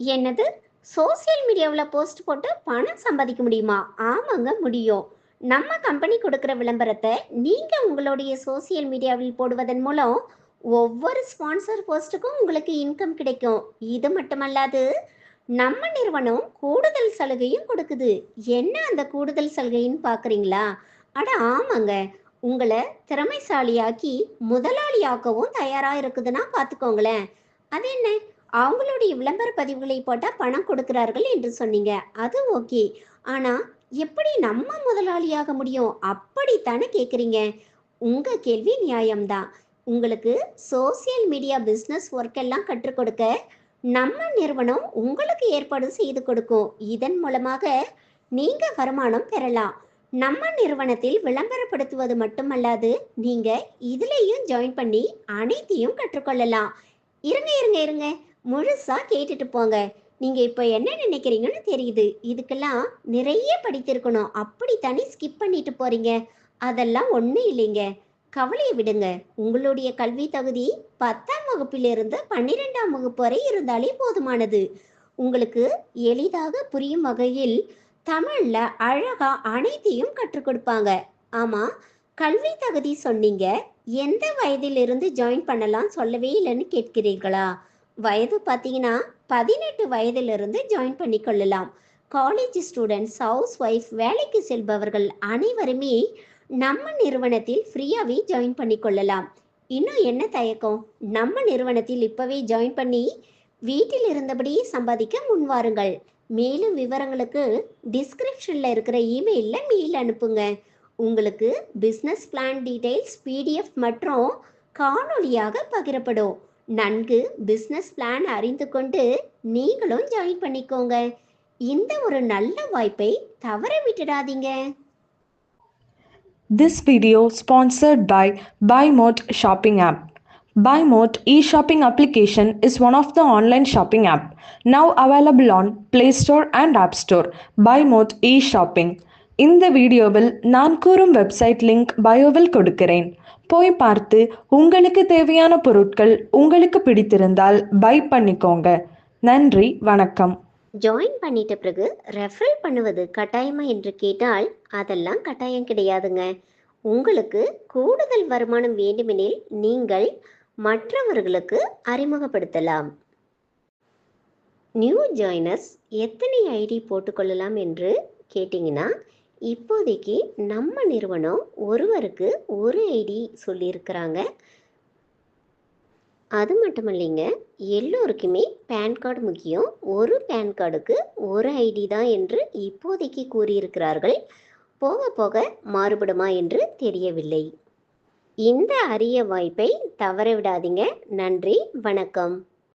என்னது? சோசியல் மீடியாவில் போஸ்ட் போட்டு பணம் சம்பாதிக்க முடியுமா? ஆமாங்க முடியும். நம்ம கம்பெனி கொடுக்குற விளம்பரத்தை நீங்கள் உங்களுடைய சோசியல் மீடியாவில் போடுவதன் மூலம் ஒவ்வொரு ஸ்பான்சர் போஸ்ட்டுக்கும் உங்களுக்கு இன்கம் கிடைக்கும். இது மட்டுமல்லாது நம்ம நிறுவனம் கூடுதல் சலுகையும் கொடுக்குது. என்ன அந்த கூடுதல் சலுகைன்னு பார்க்குறீங்களா அட ஆமாங்க. உங்களை திறமைசாலியாக்கி முதலாளியாக்கவும் தயாராக இருக்குதுன்னா பார்த்துக்கோங்களேன் அது என்ன? அவங்களுடைய விளம்பர பதிவுகளை போட்டால் பணம் கொடுக்கிறார்கள் என்று சொன்னீங்க. அது ஓகே. ஆனால் எப்படி நம்ம முதலாளியாக முடியும்? அப்படித்தானே கேட்குறீங்க உங்கள் கேள்வி நியாயம்தான். உங்களுக்கு சோசியல் மீடியா பிஸ்னஸ் ஒர்க் எல்லாம் கற்றுக் கொடுக்க நம்ம நிறுவனம் உங்களுக்கு ஏற்பாடு செய்து கொடுக்கும். இதன் மூலமாக நீங்கள் வருமானம் பெறலாம். நம்ம நிறுவனத்தில் விளம்பரப்படுத்துவது மட்டுமல்லாது நீங்கள் இதுலேயும் ஜாயின் பண்ணி அனைத்தையும் கற்றுக்கொள்ளலாம் இருங்க இருங்க இருங்க. முழுசா கேட்டுட்டு போங்க. நீங்க இப்போ என்ன நினைக்கிறீங்கன்னு தெரியுது. இதுக்கெல்லாம் நிறைய படித்திருக்கணும். அப்படி தனி ஸ்கிப் பண்ணிட்டு போறீங்க. அதெல்லாம் ஒன்றும் இல்லைங்க. கவலையை விடுங்க. உங்களுடைய கல்வி தகுதி பத்தாம் வகுப்பிலிருந்து பன்னிரெண்டாம் வகுப்பு வரை இருந்தாலே போதுமானது. உங்களுக்கு எளிதாக புரியும் வகையில் தமிழ்ல அழகா அனைத்தையும் கற்றுக் கொடுப்பாங்க. ஆமா கல்வி தகுதி சொன்னீங்க. எந்த வயதிலிருந்து ஜாயின் பண்ணலாம் சொல்லவே இல்லைன்னு கேட்கிறீர்களா? வயது பார்த்தீங்கன்னா பதினெட்டு வயதிலிருந்து ஜாயின் பண்ணி கொள்ளலாம் காலேஜ் ஸ்டூடெண்ட்ஸ் ஹவுஸ் ஒய்ஃப் வேலைக்கு செல்பவர்கள் அனைவருமே நம்ம நிறுவனத்தில் ஃப்ரீயாகவே ஜாயின் பண்ணிக்கொள்ளலாம். இன்னும் என்ன தயக்கம்? நம்ம நிறுவனத்தில் இப்போவே ஜாயின் பண்ணி வீட்டில் இருந்தபடியே சம்பாதிக்க முன்வாருங்கள் மேலும் விவரங்களுக்கு டிஸ்கிரிப்ஷனில் இருக்கிற இமெயிலில் மெயில் அனுப்புங்க. உங்களுக்கு பிஸ்னஸ் பிளான் டீடைல்ஸ் பிடிஎஃப் மற்றும் காணொளியாக பகிரப்படும். நன்கு பிஸ்னஸ் பிளான் அறிந்து கொண்டு நீங்களும் ஜாயின் பண்ணிக்கோங்க இந்த ஒரு நல்ல வாய்ப்பை தவற விட்டுடாதீங்க this video sponsored by Bymod shopping app Bymod e shopping application is one of the online shopping app now available on play store and app store Bymod e shopping இந்த வீடியோவில் நான் கூறும் வெப்சைட் லிங்க் பயோவில் கொடுக்கிறேன் போய் பார்த்து உங்களுக்கு தேவையான பொருட்கள் உங்களுக்கு பிடித்திருந்தால் பை பண்ணிக்கோங்க. நன்றி வணக்கம். ஜாயின் பண்ணிட்ட பிறகு ரெஃபரல் பண்ணுவது கட்டாயமா என்று கேட்டால் அதெல்லாம் கட்டாயம் கிடையாதுங்க. உங்களுக்கு கூடுதல் வருமானம் வேண்டுமெனில் நீங்கள் மற்றவர்களுக்கு அறிமுகப்படுத்தலாம். நியூ ஜாயினர்ஸ் எத்தனை ஐடி போட்டுக்கொள்ளலாம் என்று கேட்டிங்கன்னா இப்போதைக்கு நம்ம நிறுவனம் ஒருவருக்கு ஒரு ஐடி சொல்லியிருக்கிறாங்க. அது மட்டும் இல்லைங்க எல்லோருக்குமே பேன் கார்டு முக்கியம். ஒரு பேன் கார்டுக்கு ஒரு ஐடி தான் என்று இப்போதைக்கு கூறியிருக்கிறார்கள். போக போக மாறுபடுமா என்று தெரியவில்லை. இந்த அரிய வாய்ப்பை தவற விடாதீங்க. நன்றி வணக்கம்.